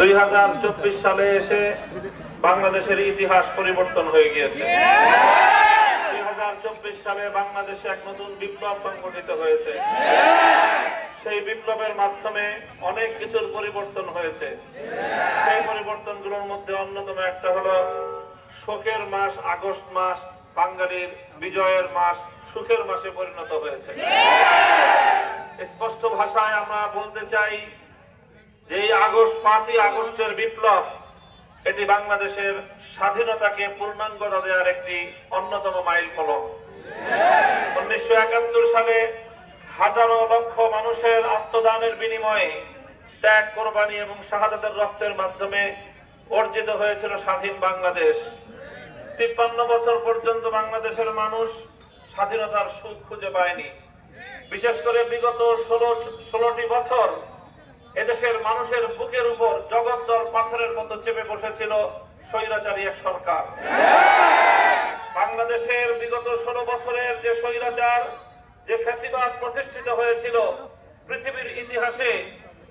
দুই হাজার চব্বিশ সালে এসে বাংলাদেশের ইতিহাস পরিবর্তন হয়ে গিয়েছে। দুই হাজার চব্বিশ সালে বাংলাদেশে এক নতুন বিপ্লব সংঘটিত হয়েছে। সেই বিপ্লবের মাধ্যমে অনেক কিছুর পরিবর্তন হয়েছে। সেই পরিবর্তনগুলোর মধ্যে অন্যতম একটা হলো শোকের মাস, আগস্ট মাস, বাঙালির বিজয়ের মাস, সুখের মাসে পরিণত হয়েছে। স্পষ্ট ভাষায় আমরা বলতে চাই আগস্ট, পাঁচই আগস্টের বিপ্লব। এটি বাংলাদেশের স্বাধীনতাকে পূর্ণাঙ্গতা দেওয়ার একটি অন্যতম মাইল ফলক উনিশশো একাত্তর সালে হাজারো লক্ষ মানুষের আত্মদানের বিনিময়ে ত্যাগ, কোরবানি এবং শাহাদাতের রক্তের মাধ্যমে অর্জিত হয়েছিল স্বাধীন বাংলাদেশ। তিপ্পান্ন বছর পর্যন্ত বাংলাদেশের মানুষ স্বাধীনতার সুখ খুঁজে পায়নি। বিশেষ করে বিগত ষোলো ষোলোটি বছর এদেশের মানুষের বুকের উপর জগদ্দল পাথরের মতো চেপে বসেছিল স্বৈরাচারী এক সরকার। বাংলাদেশের বিগত ষোলো বছরের যে স্বৈরাচার, যে ফ্যাসিবাদ প্রতিষ্ঠিত হয়েছিল, পৃথিবীর ইতিহাসে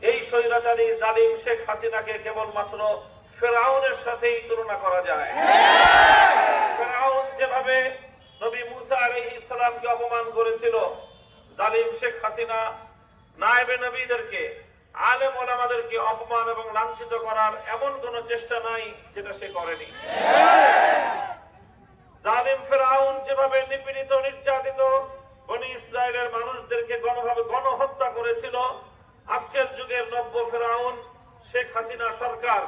এই স্বৈরাচারী জালিম শেখ হাসিনাকে কেবলমাত্র ফেরাউনের সাথেই তুলনা করা যায়। ফেরাউন যেভাবে নবী মুসা আলাইহিস ইসলামকে অপমান করেছিল, জালিম শেখ হাসিনা নায়েবে নবীদেরকে আলেম ওলামাদেরকে অপমান এবং লাঞ্ছিত করার এমন কোন চেষ্টা নাই যেটা সে করেনি। জালিম ফেরাউন যেভাবে নিপীড়িত, নির্যাতিত বনি ইসরায়েলের মানুষদেরকে গণভাবে গণহত্যা করেছিল, আজকের যুগের নব্য ফেরাউন শেখ হাসিনা সরকার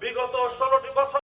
বিগত ষোলোটি বছর